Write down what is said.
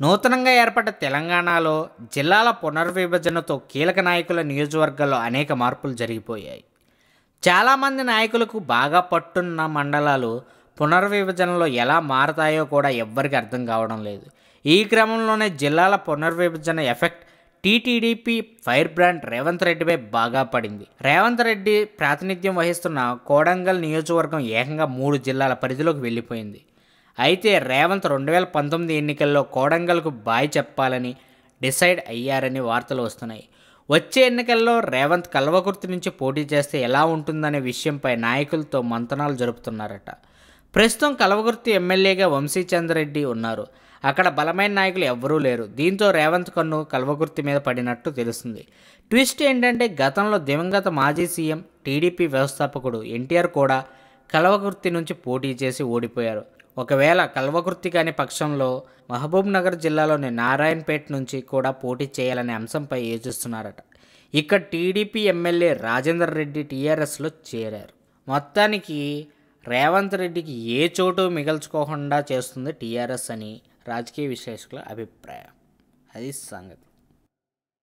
నూతనంగా ఏర్పడ్డ తెలంగాణలో జిల్లాల పునర్విభజనతో కీలక నాయకుల నియోజకవర్గాల్లో అనేక మార్పులు జరిగిపోయాయి. చాలామంది నాయకులకు బాగా పట్టున్న మండలాలు పునర్విభజనలో ఎలా మారతాయో కూడా ఎవ్వరికి అర్థం కావడం లేదు. ఈ క్రమంలోనే జిల్లాల పునర్విభజన effect TTDP fire brand Revanth రెడ్డిపై బాగా పడింది. రేవంత్ రెడ్డి ప్రాతినిధ్యం వహిస్తున్న కోడంగల్ నియోజకవర్గం ఏకంగా మూడు జిల్లాల పరిధిలోకి వెళ్ళిపోయింది. అయితే రేవంత్ రెండు వేల పంతొమ్మిది ఎన్నికల్లో కోడంగల్కు బాయ్ చెప్పాలని డిసైడ్ అయ్యారని వార్తలు వస్తున్నాయి. వచ్చే ఎన్నికల్లో రేవంత్ కల్వకుర్తి నుంచి పోటీ చేస్తే ఎలా ఉంటుందనే విషయంపై నాయకులతో మంతనాలు జరుపుతున్నారట. ప్రస్తుతం కల్వకుర్తి ఎమ్మెల్యేగా వంశీచంద్రెడ్డి ఉన్నారు. అక్కడ బలమైన నాయకులు ఎవ్వరూ లేరు. దీంతో రేవంత్ కన్ను కల్వకుర్తి మీద పడినట్టు తెలుస్తుంది. ట్విస్ట్ ఏంటంటే గతంలో దివంగత మాజీ సీఎం టీడీపీ వ్యవస్థాపకుడు ఎన్టీఆర్ కూడా కల్వకుర్తి నుంచి పోటీ చేసి ఓడిపోయారు. ఒకవేళ కల్వకుర్తి కాని పక్షంలో మహబూబ్నగర్ జిల్లాలోని నారాయణపేట నుంచి కూడా పోటీ చేయాలనే అంశంపై యోచిస్తున్నారట. ఇక్కడ టీడీపీ ఎమ్మెల్యే రాజేందర్ రెడ్డి టీఆర్ఎస్లో చేరారు. మొత్తానికి రేవంత్ రెడ్డికి ఏ చోటు మిగల్చుకోకుండా చేస్తుంది టీఆర్ఎస్ అని రాజకీయ విశ్లేషకుల అభిప్రాయం. అది సంగతి.